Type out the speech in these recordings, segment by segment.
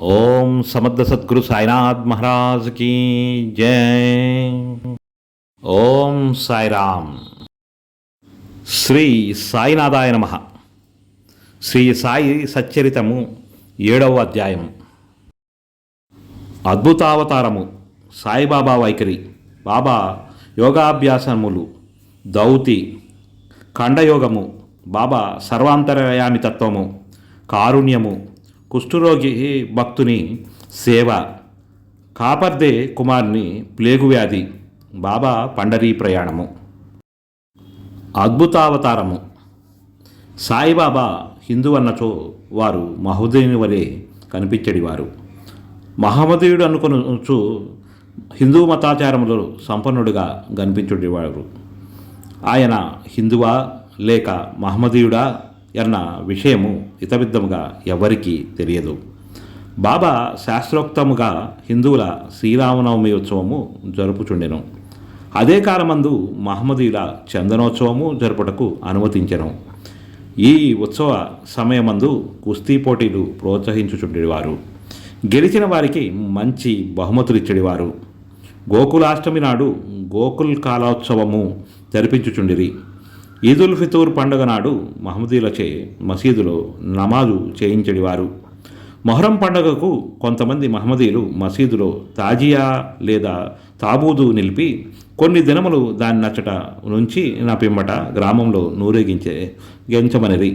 ఓం సమర్థ సద్గురు సాయినాథ్ మహారాజ్ కీ జై. ఓం సాయిరామ్. శ్రీ సాయినాథాయ నమ. శ్రీ సాయి సచ్చరితము ఏడవ అధ్యాయం. అద్భుతావతారము సాయిబాబా వైఖరి బాబా యోగాభ్యాసములు దౌతి ఖండయోగము బాబా సర్వాంతరయామి తత్వము కారుణ్యము కుష్ఠరోగి భక్తుని సేవ. కాపర్దే కుమార్ని ప్లేగు వ్యాధి. బాబా పండరీ ప్రయాణము. అద్భుతావతారము. సాయిబాబా హిందూ అన్నచో వారు మహోదయుని వలె కనిపించడివారు. మహమ్మదీయుడు అనుకొనచ్చు హిందూ మతాచారములు సంపన్నుడిగా కనిపించుడివారు ఆయన హిందువా లేక మహమ్మదీయుడా? అన్న విషయము హితవిద్ధముగా ఎవరికీ తెలియదు. బాబా శాస్త్రోక్తముగా హిందువుల శ్రీరామనవమి ఉత్సవము జరుపుచుండెను. అదే కాలమందు మహమ్మదీల చందనోత్సవము జరుపుటకు అనుమతించెను. ఈ ఉత్సవ సమయమందు కుస్తీ పోటీలు ప్రోత్సహించుచుండేవారు. గెలిచిన వారికి మంచి బహుమతులు ఇచ్చేవారు. గోకులాష్టమి నాడు గోకుల్ కాలోత్సవము జరిపించుచుండిరి. ఈదుల్ ఫితూర్ పండుగ నాడు మహమ్మదీలచే మసీదులో నమాజు చేయించడివారు మొహరం పండుగకు కొంతమంది మహమ్మదీలు మసీదులో తాజియా లేదా తాబూదు నిలిపి కొన్ని దినములు దాని నచ్చట నుంచి నా పిమ్మట గ్రామంలో నూరేగించే గెంచమనిది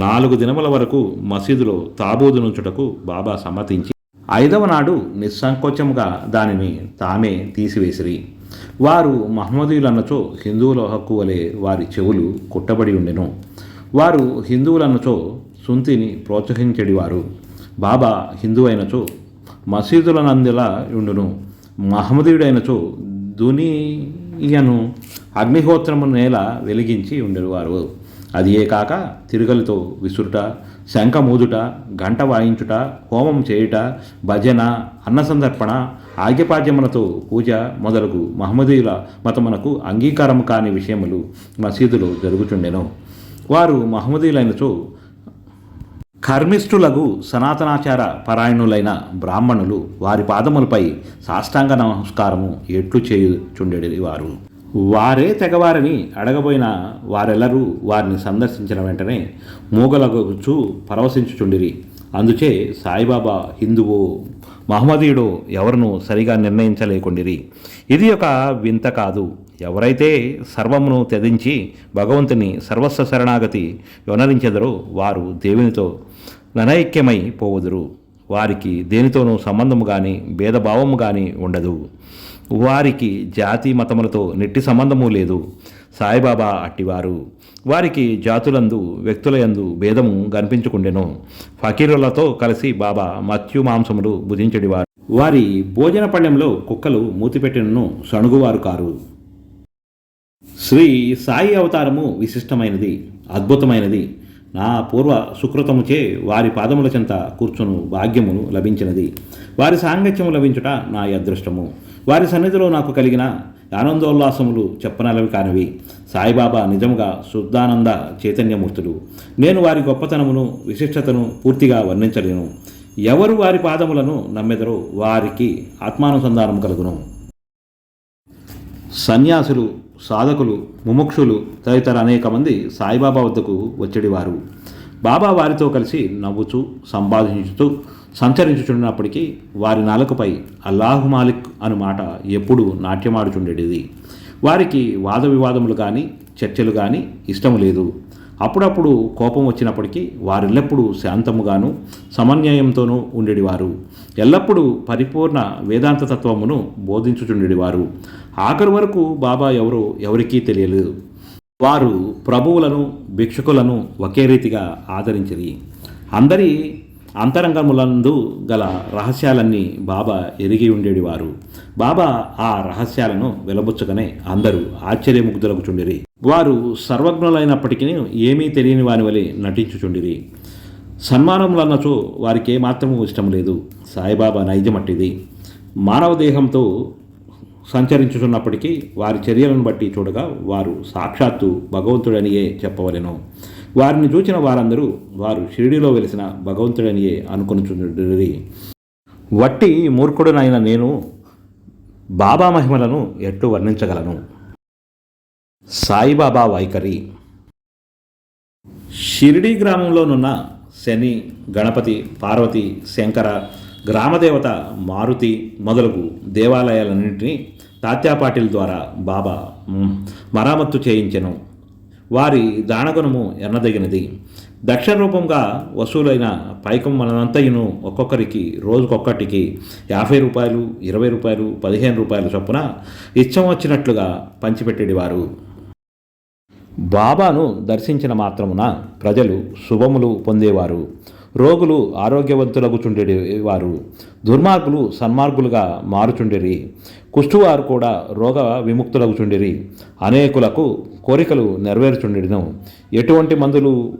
నాలుగు దినముల వరకు మసీదులో తాబూదు నుంచుటకు బాబా సమ్మతించి ఐదవ నాడు నిస్సంకోచముగా దానిని తామే తీసివేసిరి. వారు మహమ్మదీయులన్నచో హిందువుల హక్కు వలె వారి చెవులు కుట్టబడి ఉండెను. వారు హిందువులన్నచో సుంతిని ప్రోత్సహించడివారు. బాబా హిందూ అయినచో మసీదులనందిలా ఉండును. మహమ్మదీయుడైనచో దునియను అగ్నిహోత్రము నేల వెలిగించి ఉండేవారు అది ఏ కాక తిరుగలితో విసురుట శంఖ మూదుట గంట వాయించుట హోమం చేయుట భజన అన్నసందర్పణ ఆగ్యపాద్యములతో పూజ మొదలగు మహమ్మదీయుల మతమునకు అంగీకారము కాని విషయములు మసీదులో జరుగుచుండెను. వారు మహమ్మదీయులైనచో కర్మిష్ఠులకు సనాతనాచార పరాయణులైన బ్రాహ్మణులు వారి పాదములపై సాష్టాంగ నమస్కారము ఎట్లు చేయుచుండేది వారే తెగవారని అడగబోయిన వారెల్లరూ వారిని సందర్శించిన వెంటనే మూగలగొచ్చు పరవశించుచుండిరి. అందుచే సాయిబాబా హిందువు మహమ్మదీయుడో ఎవరినూ సరిగా నిర్ణయించలేకుండిరి. ఇది ఒక వింత కాదు. ఎవరైతే సర్వమును త్యజించి భగవంతుని సర్వస్వ శరణాగతి వినరించెదరో వారు దేవునితో ననైక్యమై పోవుదురు. వారికి దేనితోనూ సంబంధము కానీ భేదభావము కానీ ఉండదు. వారికి జాతి మతములతో నెట్టి సంబంధము లేదు. సాయిబాబా అట్టివారు. వారికి జాతులందు వ్యక్తులయందు భేదము కనిపించుకుండెను. ఫకీరులతో కలిసి బాబా మత్యు మాంసములు భుజించడివారు వారి భోజన పళ్ళెంలో కుక్కలు మూతిపెట్టినను సణుగువారు కారు. శ్రీ సాయి అవతారము విశిష్టమైనది అద్భుతమైనది. నా పూర్వ సుకృతముచే వారి పాదముల చెంత కూర్చును భాగ్యమును లభించినది. వారి సాంగత్యము లభించుట నా అదృష్టము. వారి సన్నిధిలో నాకు కలిగిన ఆనందోల్లాసములు చెప్పనలవి కానివి. సాయిబాబా నిజముగా శుద్ధానంద చైతన్యమూర్తులు. నేను వారి గొప్పతనమును విశిష్టతను పూర్తిగా వర్ణించలేను. ఎవరు వారి పాదములను నమ్మెదరో వారికి ఆత్మానుసంధానం కలుగును. సన్యాసులు సాధకులు ముముక్షులు తదితర అనేక మంది సాయిబాబా వద్దకు వచ్చేడివారు బాబా వారితో కలిసి నవ్వుతూ సంపాదించుతూ సంచరించుచున్నప్పటికీ వారి నాలుకపై అల్లాహు మాలిక్ అను మాట ఎప్పుడూ నాట్యమాడుచుండేది. వారికి వాద వివాదములు కానీ చర్చలు కానీ ఇష్టము లేదు. అప్పుడప్పుడు కోపం వచ్చినప్పటికీ వారెల్లప్పుడూ శాంతముగాను సమన్వయంతోనూ ఉండేవారు. ఎల్లప్పుడూ పరిపూర్ణ వేదాంత తత్వమును బోధించుచుండేవారు. ఆఖరి వరకు బాబా ఎవరో ఎవరికీ తెలియలేదు. వారు ప్రభువులను భిక్షుకులను ఒకే రీతిగా ఆదరించిరి. అందరి అంతరంగములందు గల రహస్యాలన్నీ బాబా ఎరిగి ఉండేటివారు బాబా ఆ రహస్యాలను వెలబుచ్చకనే అందరూ ఆశ్చర్యముగ్ధులకు చుండిరి వారు సర్వజ్ఞులైనప్పటికీ ఏమీ తెలియని వాని వలె నటించుచుండిరి. సన్మానములన్నచో వారికి ఏమాత్రము ఇష్టం లేదు. సాయిబాబా నైజమట్టిది. మానవ దేహంతో సంచరించుతున్నప్పటికీ వారి చర్యలను బట్టి చూడగా వారు సాక్షాత్తు భగవంతుడనియే చెప్పవలెను. వారిని చూచిన వారందరూ వారు షిరిడిలో వెలిసిన భగవంతుడనియే అనుకుని వట్టి మూర్ఖుడునైన నేను బాబా మహిమలను ఎట్లు వర్ణించగలను? సాయిబాబా వైఖరి. షిరిడి గ్రామంలోనున్న శని గణపతి పార్వతి శంకర గ్రామదేవత మారుతి మొదలగు దేవాలయాలన్నింటినీ తాత్యా పాటిల్ ద్వారా బాబా మరామత్తు చేయించెను. వారి దానగుణము ఎన్నదగినది దక్ష రూపంగా వసూలైన పైకం మనంతయును ఒక్కొక్కరికి రోజుకొక్కటికి యాభై రూపాయలు ఇరవై రూపాయలు పదిహేను రూపాయల చొప్పున ఇచ్చం వచ్చినట్లుగా పంచిపెట్టేవారు బాబాను దర్శించిన మాత్రమున ప్రజలు శుభములు పొందేవారు. రోగులు ఆరోగ్యవంతులగుచుండేవారు దుర్మార్గులు సన్మార్గులుగా మారుచుండిరి. కుష్ఠువారు కూడా రోగ విముక్తులగుచుండిరి అనేకులకు కోరికలు నెరవేరుచుండెను. ఎటువంటి మందులు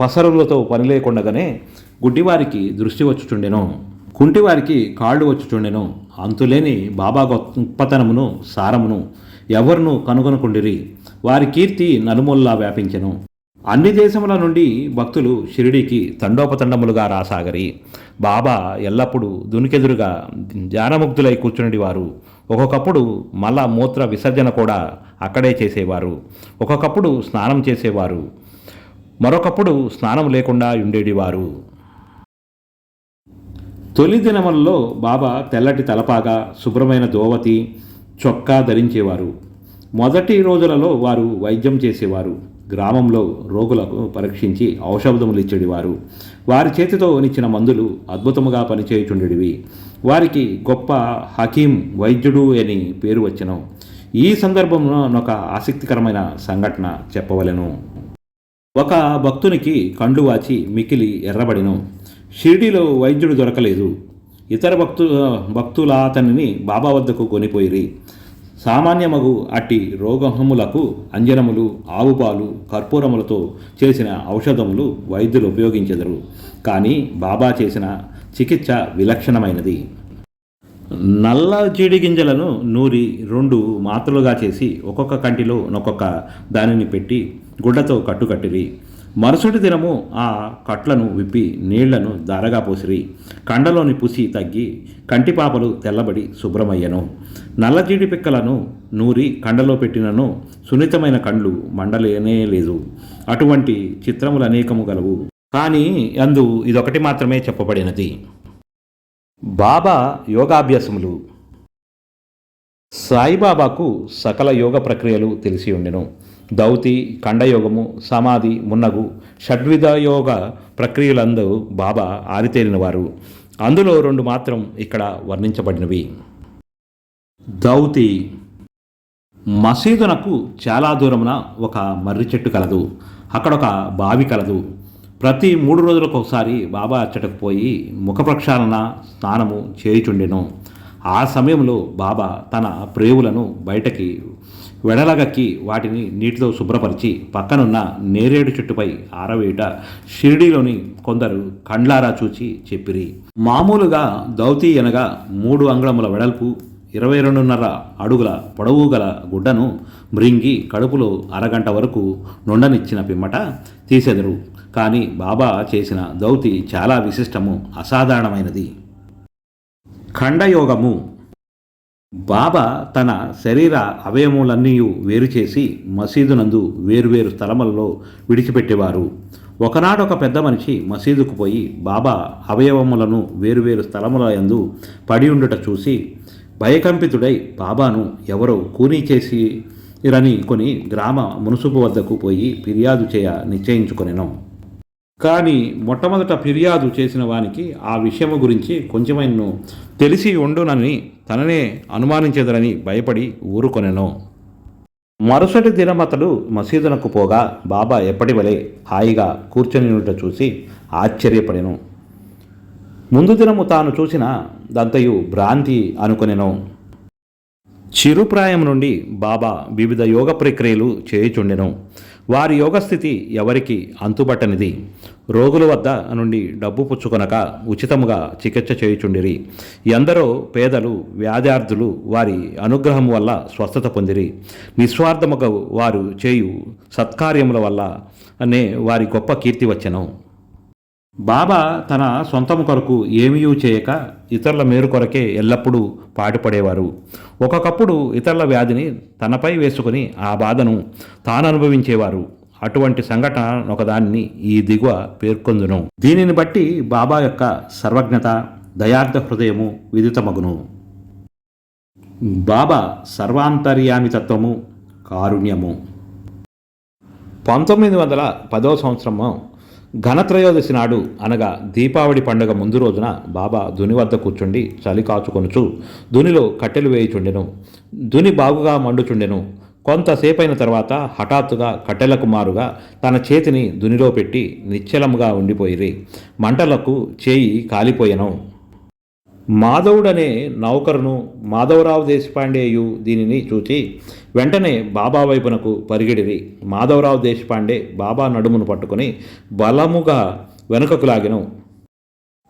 పసరులతో పని లేకుండగానే గుడ్డివారికి దృష్టి వచ్చుచుండెను. కుంటివారికి కాళ్ళు వచ్చుచుండెను. అంతులేని బాబా గొప్పతనమును సారమును ఎవరును కనుగొనకుండిరి. వారి కీర్తి నలుమూలలా వ్యాపించెను. అన్ని దేశముల నుండి భక్తులు షిరిడీకి తండోపతండములుగా రాసాగరి. బాబా ఎల్లప్పుడూ దునికెదురుగా ధ్యానముగ్ధులై కూర్చునేవారు ఒక్కొక్కప్పుడు మల మూత్ర విసర్జన కూడా అక్కడే చేసేవారు. ఒక్కొక్కప్పుడు స్నానం చేసేవారు. మరొకప్పుడు స్నానం లేకుండా ఉండేటివారు తొలి దినములలో బాబా తెల్లటి తలపాగా శుభ్రమైన దోవతి చొక్కా ధరించేవారు. మొదటి రోజులలో వారు వైద్యం చేసేవారు. గ్రామంలో రోగులకు పరీక్షించి ఔషధములు ఇచ్చేవారు వారి చేతితో నిచ్చిన మందులు అద్భుతముగా పనిచేయుచుండేవి వారికి గొప్ప హకీం వైద్యుడు అని పేరు వచ్చిన. ఈ సందర్భంలో ఒక ఆసక్తికరమైన సంఘటన చెప్పవలెను. ఒక భక్తునికి కండ్లు వాచి మికిలి ఎర్రబడిను. షిరిడీలో వైద్యుడు దొరకలేదు. ఇతర భక్తు భక్తుల అతనిని బాబా వద్దకు కొనిపోయిరి. సామాన్యమగు అట్టి రోగహములకు అంజనములు ఆవుపాలు కర్పూరములతో చేసిన ఔషధములు వైద్యులు ఉపయోగించెదరు. కానీ బాబా చేసిన చికిత్స విలక్షణమైనది. నల్ల జీడి గింజలను నూరి రెండు మాత్రలుగా చేసి ఒక్కొక్క కంటిలో ఒక్కొక్క దానిని పెట్టి గుడ్డతో కట్టుకట్టిరి. మరుసటి దినము ఆ కట్లను విప్పి నీళ్ళను దారగా పోసిరి. కండలోని పుసి తగ్గి కంటిపాపలు తెల్లబడి శుభ్రమయ్యను. నల్లజీడి పిక్కలను నూరి కండలో పెట్టినను సున్నితమైన కండ్లు మండలేనే లేదు. అటువంటి చిత్రములు అనేకము గలవు. కానీ అందు ఇదొకటి మాత్రమే చెప్పబడినది. బాబా యోగాభ్యాసములు. సాయిబాబాకు సకల యోగ ప్రక్రియలు తెలిసి ఉండెను. దౌతి ఖండయోగము సమాధి మున్నగు షడ్విధయోగ ప్రక్రియలందు బాబా ఆరితేరినవారు. అందులో రెండు మాత్రం ఇక్కడ వర్ణించబడినవి. దౌతి. మసీదునకు చాలా దూరమున ఒక మర్రి చెట్టు కలదు. అక్కడ ఒక బావి కలదు. ప్రతి మూడు రోజులకు ఒకసారి బాబా అచ్చటకు పోయి ముఖ ప్రక్షాళన స్నానము చేయుచుండెను. ఆ సమయంలో బాబా తన ప్రేవులను బయటకి వెడలగక్కి వాటిని నీటితో శుభ్రపరిచి పక్కనున్న నేరేడు చెట్టుపై ఆరవేయుట షిరిడీలోని కొందరు కండ్లారా చూచి చెప్పిరి. మామూలుగా దౌతి అనగా మూడు అంగుళముల వెడల్పు ఇరవై రెండున్నర అడుగుల పొడవు గల గుడ్డను మృంగి కడుపులో అరగంట వరకు నుండనిచ్చిన పిమ్మట తీసెదరు. కానీ బాబా చేసిన దౌతి చాలా విశిష్టము అసాధారణమైనది. ఖండయోగము బాబా తన శరీర అవయములన్నీ వేరు చేసి మసీదునందు వేరువేరు స్థలములలో విడిచిపెట్టేవారు. ఒకనాడు ఒక పెద్ద మనిషి మసీదుకు పోయి బాబా అవయవములను వేరువేరు స్థలముల యందు పడి ఉండుట చూసి భయకంపితుడై బాబాను ఎవరో కూనీ చేసి రని కొని గ్రామ మునుసుపు వద్దకు పోయి ఫిర్యాదు చేయ నిశ్చయించుకొనెను. కానీ మొట్టమొదట ఫిర్యాదు చేసిన వానికి ఆ విషయము గురించి కొంచెమైనను తెలిసి ఉండునని తననే అనుమానించెదరని భయపడి ఊరుకొనెను. మరుసటి దినమతడు మసీదునకు పోగా బాబా ఎప్పటి వలె హాయిగా కూర్చొని చూసి ఆశ్చర్యపడెను. ముందు దినము తాను చూసిన దంతయు భ్రాంతి అనుకొనెను. చిరుప్రాయం నుండి బాబా వివిధ యోగ ప్రక్రియలు చేయుచుండెను. వారి యోగస్థితి ఎవరికి అంతుబట్టనిది? రోగుల వద్ద నుండి డబ్బు పుచ్చుకొనక ఉచితముగా చికిత్స చేయుచుండిరి. ఎందరో పేదలు వ్యాధ్యార్థులు వారి అనుగ్రహం వల్ల స్వస్థత పొందిరి. నిస్వార్థముగా వారు చేయు సత్కార్యముల వల్ల అనే వారి గొప్ప కీర్తి వచ్చెను. బాబా తన సొంతము కొరకు ఏమీ చేయక ఇతరుల మేరు కొరకే ఎల్లప్పుడూ పాటుపడేవారు. ఒకప్పుడు ఇతరుల వ్యాధిని తనపై వేసుకుని ఆ బాధను తాను అనుభవించేవారు అటువంటి సంఘటన ఒకదాన్ని ఈ దిగువ పేర్కొందును. దీనిని బట్టి బాబా యొక్క సర్వజ్ఞత దయార్థ హృదయము విదితమగును. బాబా సర్వాంతర్యామితత్వము కారుణ్యము. పంతొమ్మిది వందల పదో సంవత్సరము ఘనత్రయోదశి నాడు అనగా దీపావళి పండుగ ముందు రోజున బాబా దుని వద్ద కూర్చుండి చలి కాచుకొనుచు దునిలో కట్టెలు వేయుచుండెను. దుని బాగుగా మండుచుండెను. కొంతసేపైన తర్వాత హఠాత్తుగా కట్టెలకు మారుగా తన చేతిని దునిలో పెట్టి నిశ్చలముగా ఉండిపోయిరి. మంటలకు చేయి కాలిపోయెను. మాధవుడనే నౌకరును మాధవరావు దేశపాండేయు దీనిని చూచి వెంటనే బాబా వైపునకు పరిగెడిరి. మాధవరావు దేశపాండే బాబా నడుమును పట్టుకొని బలముగా వెనుకకు లాగెను.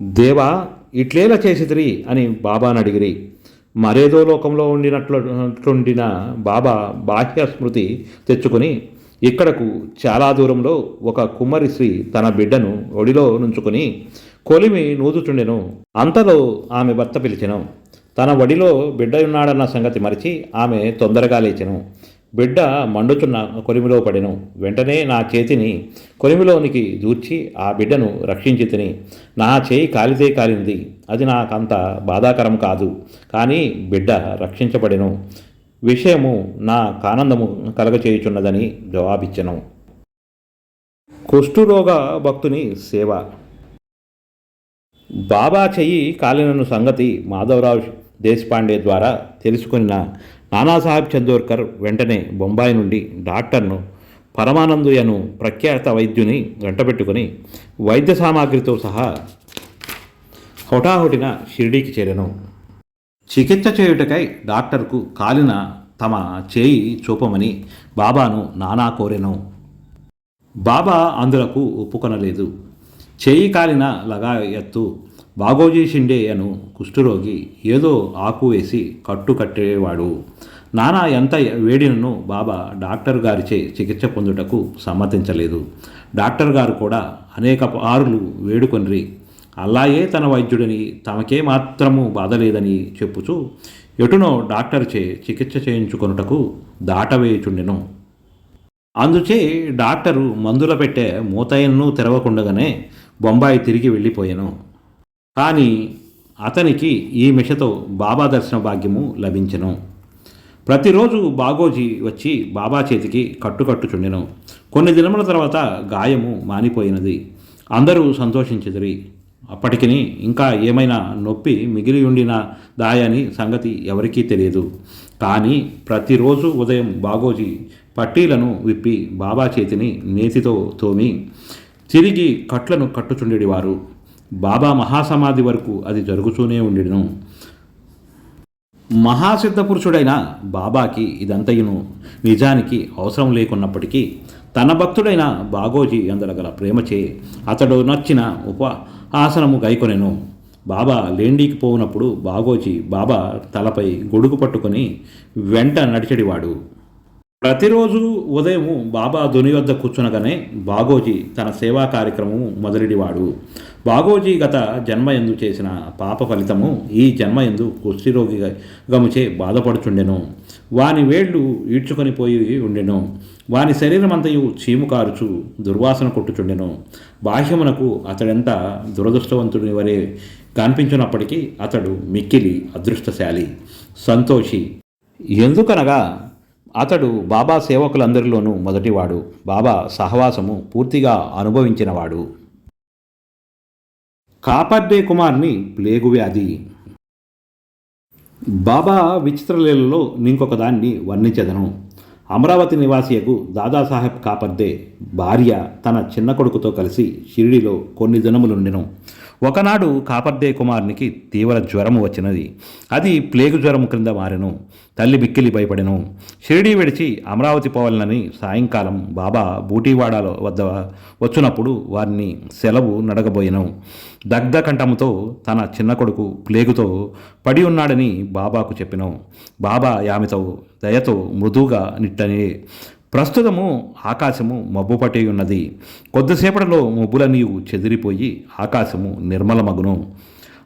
దేవా ఇట్లేలా చేసిదిరి అని బాబాను అడిగిరి. మరేదో లోకంలో ఉండినట్లుండిన బాబా బాహ్య స్మృతి తెచ్చుకుని ఇక్కడకు చాలా దూరంలో ఒక కుమ్మరి స్త్రీ తన బిడ్డను ఒడిలో నుంచుకొని కొలిమి నూదుచుండెను. అంతలో ఆమె భర్త పిలిచెను. తన వడిలో బిడ్డయున్నాడన్న సంగతి మరిచి ఆమె తొందరగా లేచెను. బిడ్డ మండుచున్న కొలిమిలో పడెను. వెంటనే నా చేతిని కొలిమిలోనికి దూర్చి ఆ బిడ్డను రక్షించి తిని నా చేయి కాలితే కాలింది. అది నాకంత బాధాకరం కాదు. కానీ బిడ్డ రక్షించబడెను. విషయము నా కానందము కలగచేయుచున్నదని జవాబిచ్చెను. కుష్ఠురోగ భక్తుని సేవ. బాబా చెయ్యి కాలినను సంగతి మాధవరావు దేశపాండే ద్వారా తెలుసుకున్న నానాసాహెబ్ చందోర్కర్ వెంటనే బొంబాయి నుండి డాక్టర్ను పరమానందుయను ప్రఖ్యాత వైద్యుని వెంటబెట్టుకుని వైద్య సామాగ్రితో సహా హుటాహుటిన షిరిడీకి చేరెను. చికిత్స చేయుటకై డాక్టర్కు కాలిన తమ చేయి చూపమని బాబాను నానా కోరెను. బాబా అందులకు ఒప్పుకొనలేదు. చేయి కాలిన లగా ఎత్తు బాగోజీ షిండే అను కుష్ఠరోగి ఏదో ఆకు వేసి కట్టు కట్టేవాడు. నానా ఎంత వేడినను బాబా డాక్టర్ గారిచే చికిత్స పొందుటకు సమ్మతించలేదు. డాక్టర్ గారు కూడా అనేక పారులు వేడుకొనిరి. అల్లాయే తన వైద్యుడని తమకే మాత్రము బాధలేదని చెప్పుచు చెప్పుచూ ఎటునో డాక్టర్ చే చికిత్స చేయించుకొనుటకు దాటవేయుచుండెను. అందుచే డాక్టరు మందుల పెట్టే మూతయన్ను తెరవకుండగానే బొంబాయి తిరిగి వెళ్ళిపోయాను. కానీ అతనికి ఈ మిషతో బాబా దర్శన భాగ్యము లభించెను. ప్రతిరోజు బాగోజీ వచ్చి బాబా చేతికి కట్టుకట్టుచుండెను. కొన్ని దినముల తర్వాత గాయము మానిపోయినది. అందరూ సంతోషించెదిరి. అప్పటికి ఇంకా ఏమైనా నొప్పి మిగిలి ఉండిన దాయని సంగతి ఎవరికీ తెలియదు. కానీ ప్రతిరోజు ఉదయం బాగోజీ పట్టీలను విప్పి బాబా చేతిని నేతితో తోమి తిరిగి కట్లను కట్టుచుండేవారు బాబా మహాసమాధి వరకు అది జరుగుతూనే ఉండిను. మహాసిద్ధపురుషుడైన బాబాకి ఇదంతయును. నిజానికి అవసరం లేకున్నప్పటికీ తన భక్తుడైన బాగోజీ అందరగల ప్రేమచే అతడు నచ్చిన ఉప ఆసనము గైకొనెను. బాబా లేండికి పోవునప్పుడు బాగోజీ బాబా తలపై గొడుగు పట్టుకొని వెంట నడిచడివాడు. ప్రతిరోజు ఉదయం బాబా ధుని వద్ద కూర్చునగానే బాగోజీ తన సేవా కార్యక్రమము మొదలెడివాడు. బాగోజీ గత జన్మ ఎందు చేసిన పాప ఫలితము ఈ జన్మ ఎందు కుష్ఠిరోగి గముచే బాధపడుచుండెను. వాని వేళ్ళు ఈడ్చుకొని పోయి ఉండెను. వాని శరీరమంతయు చీము కారుచు దుర్వాసన కొట్టుచుండెను. బాహ్యమునకు అతడెంత దురదృష్టవంతుడి వరే కనిపించినప్పటికీ అతడు మిక్కిలి అదృష్టశాలి. సంతోషి. ఎందుకనగా అతడు బాబా సేవకులందరిలోనూ మొదటివాడు. బాబా సహవాసము పూర్తిగా అనుభవించినవాడు. కాపర్డే కుమార్ని ప్లేగు వ్యాధి బాబా విచిత్రలీలలో ఇంకొక దాన్ని వర్ణించదను. అమరావతి నివాసియకు దాదాసాహెబ్ కాపర్దే భార్య తన చిన్న కొడుకుతో కలిసి షిరిడిలో కొన్ని దినములుండెను ఒకనాడు కాపర్దే కుమారునికి తీవ్ర జ్వరము వచ్చినది. అది ప్లేగు జ్వరము క్రింద మారెను. తల్లి బిక్కిలి భయపడెను. షిరిడీ విడిచి అమరావతి పోవాలని సాయంకాలం బాబా బూటీవాడ వద్ద వచ్చినప్పుడు వారిని సెలవు నడగబోయెను దగ్ధ కంఠముతో తన చిన్న కొడుకు ప్లేగుతో పడి ఉన్నాడని బాబాకు చెప్పెను. బాబా ఆమెతో దయతో మృదువుగా నిట్టని ప్రస్తుతము ఆకాశము మబ్బు పట్టి ఉన్నది. కొద్దిసేపటిలో మబ్బులన్నీ చెదిరిపోయి ఆకాశము నిర్మలమగును.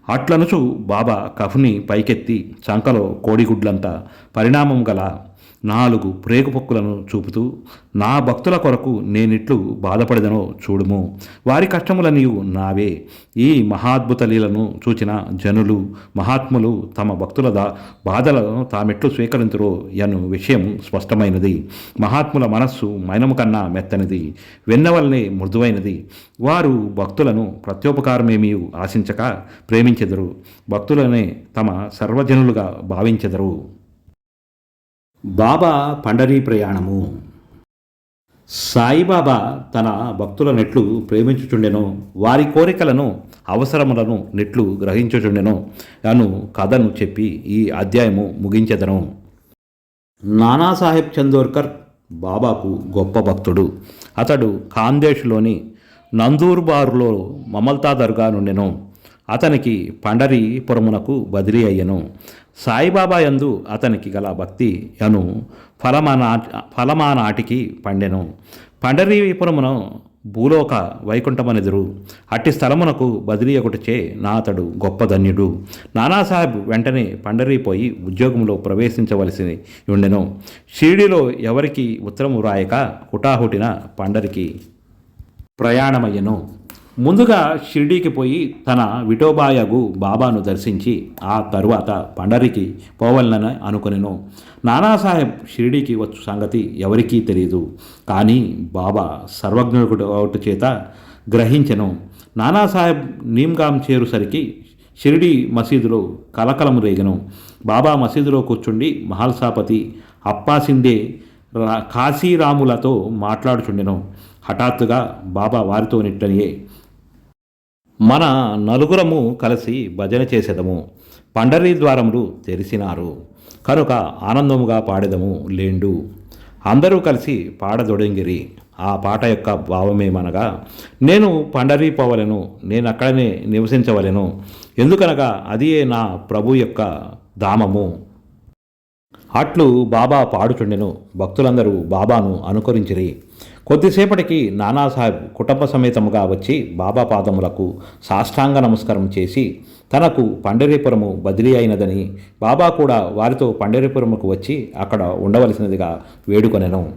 అట్లనుచు బాబా కఫ్ని పైకెత్తి చంకలో కోడిగుడ్లంత పరిణామం గల నాలుగు ప్రేగుపొక్కులను చూపుతూ నా భక్తుల కొరకు నేనిట్లు బాధపడదనో చూడుము. వారి కష్టములనియు నావే. ఈ మహాద్భుత లీలను చూచిన జనులు మహాత్ములు తమ భక్తుల దా బాధలను తామెట్లు స్వీకరించరో అను విషయం స్పష్టమైనది. మహాత్ముల మనస్సు మైనము కన్నా మెత్తనిది వెన్నవలనే మృదువైనది. వారు భక్తులను ప్రత్యోపకారమేమీ ఆశించక ప్రేమించెదరు. భక్తులనే తమ సర్వజనులుగా భావించెదరు. బాబా పండరీ ప్రయాణము. సాయిబాబా తన భక్తుల నెట్లు ప్రేమించుచుండెను వారి కోరికలను అవసరములను నెట్లు గ్రహించుచుండెను అను కథను చెప్పి ఈ అధ్యాయము ముగించెదను. నానాసాహెబ్ చందోర్కర్ బాబాకు గొప్ప భక్తుడు. అతడు ఖాందేశ్లోని నందూర్బారులో మమల్తా దర్గా నుండెను. అతనికి పండరీపురమునకు బదిలీ అయ్యను. సాయిబాబా యందు అతనికి గల భక్తి అను ఫలమానా ఫలమానాటికి పండెను. పండరీపురమును భూలోక వైకుంఠమనెదురు. అట్టి స్థలమునకు బదిలీ ఒకటిచే నా అతడు గొప్ప ధన్యుడు. నానాసాహెబ్ వెంటనే పండరీపోయి ఉద్యోగంలో ప్రవేశించవలసి ఉండెను షిరిడిలో ఎవరికి ఉత్తరము రాయక హుటాహుటిన పండరికి ప్రయాణమయ్యను. ముందుగా షిరిడీకి పోయి తన విఠోబాయగు బాబాను దర్శించి ఆ తరువాత పండరికి పోవాలని అనుకునేను. నానాసాహెబ్ షిరిడీకి వచ్చు సంగతి ఎవరికీ తెలియదు కానీ బాబా సర్వజ్ఞుడు ఒకటి చేత గ్రహించెను. నానాసాహెబ్ నీమ్గాం చేరుసరికి షిరిడీ మసీదులో కలకలము రేగను. బాబా మసీదులో కూర్చుండి మహల్సాపతి అప్పాసిందే కాశీరాములతో మాట్లాడుచుండెను. హఠాత్తుగా బాబా వారితో నిట్టనియే మన నలుగురము కలిసి భజన చేసేదము. పండరీ ద్వారములు తెరిసినారు. కనుక ఆనందముగా పాడెదము లేండు. అందరూ కలిసి పాడదొడంగిరి ఆ పాట యొక్క భావమేమనగా నేను పండరీ పోవలను నేను అక్కడనే నివసించవలెను. ఎందుకనగా అదియే నా ప్రభు యొక్క ధామము. అట్లు బాబా పాడుచుండెను. భక్తులందరూ బాబాను అనుకరించిరి. కొద్దిసేపటికి నానాసాహెబ్ కుటుంబ సమేతముగా వచ్చి బాబా పాదములకు సాష్టాంగ నమస్కారం చేసి తనకు పండరీపురము బదిలీ అయినదని బాబా కూడా వారితో పండరీపురముకు వచ్చి అక్కడ ఉండవలసినదిగా వేడుకొనెను.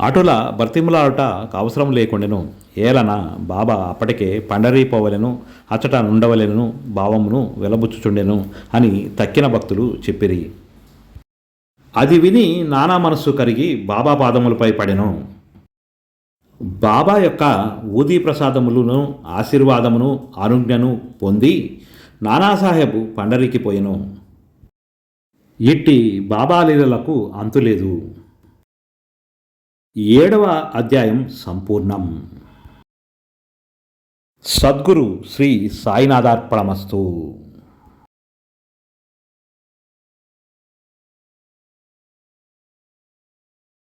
అటుల బర్తిములాడుట అవసరం లేకుండెను. ఏలన బాబా అప్పటికే పండరీపోవలెను అచ్చట నుండవలెను భావమును వెలబుచ్చుచుండెను అని తక్కిన భక్తులు చెప్పిరి. అది విని నానా మనస్సు కరిగి బాబా పాదములపై పడెను. బాబా యొక్క ఊదీ ప్రసాదములను ఆశీర్వాదమును అనుజ్ఞను పొంది నానాసాహెబ్ పండరికిపోయెను ఇట్టి బాబా లీలలకు అంతులేదు ఏడవ అధ్యాయం సంపూర్ణం. సద్గురు శ్రీ సాయినాథార్పణమస్తు.